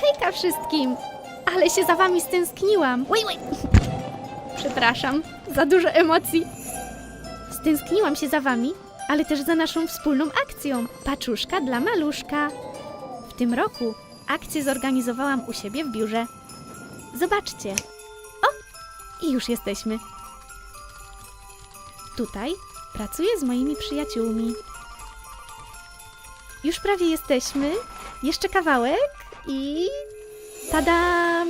Hejka wszystkim! Ale się za wami stęskniłam. Oj, oj. Przepraszam, za dużo emocji. Stęskniłam się za wami, ale też za naszą wspólną akcją Paczuszka dla maluszka. W tym roku akcję zorganizowałam u siebie w biurze. Zobaczcie. O, i już jesteśmy. Tutaj pracuję z moimi przyjaciółmi. Już prawie jesteśmy. Jeszcze kawałek i tadam!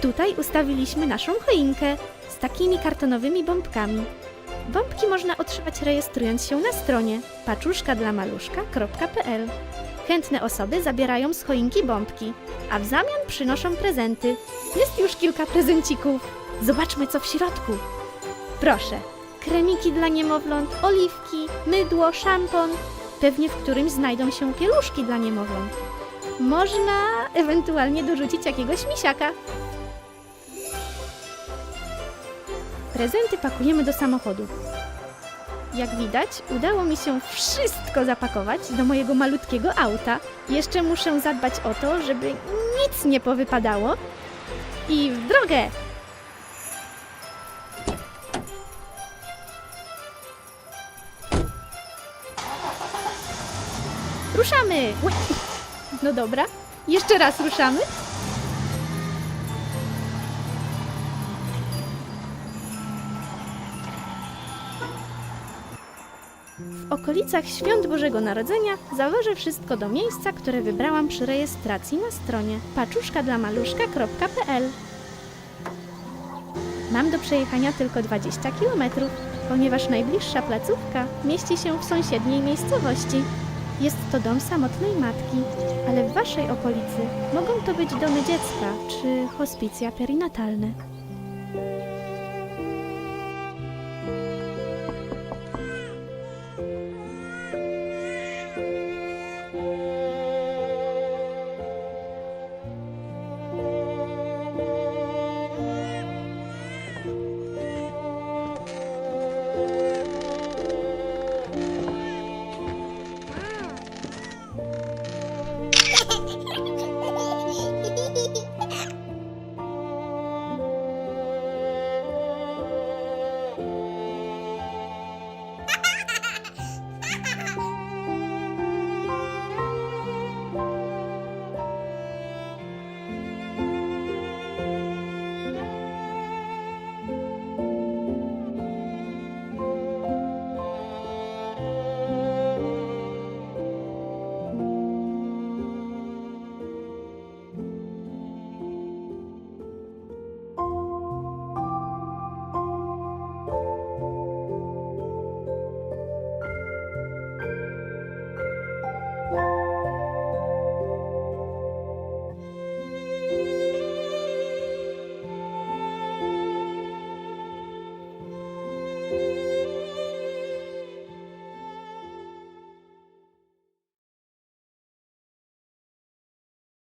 Tutaj ustawiliśmy naszą choinkę z takimi kartonowymi bombkami. Bombki można otrzymać rejestrując się na stronie paczuszkadlamaluszka.pl. Chętne osoby zabierają z choinki bombki, a w zamian przynoszą prezenty. Jest już kilka prezencików. Zobaczmy, co w środku. Proszę, kremiki dla niemowląt, oliwki, mydło, szampon. Pewnie w którymś znajdą się pieluszki dla niemowląt. Można ewentualnie dorzucić jakiegoś misiaka. Prezenty pakujemy do samochodu. Jak widać, udało mi się wszystko zapakować do mojego malutkiego auta. Jeszcze muszę zadbać o to, żeby nic nie powypadało. I w drogę! Ruszamy! No dobra, jeszcze raz ruszamy. W okolicach Świąt Bożego Narodzenia zawożę wszystko do miejsca, które wybrałam przy rejestracji na stronie paczuszkadlamaluszka.pl Mam do przejechania tylko 20 km, ponieważ najbliższa placówka mieści się w sąsiedniej miejscowości. Jest to dom samotnej matki, ale w Waszej okolicy mogą to być domy dziecka czy hospicja perinatalne.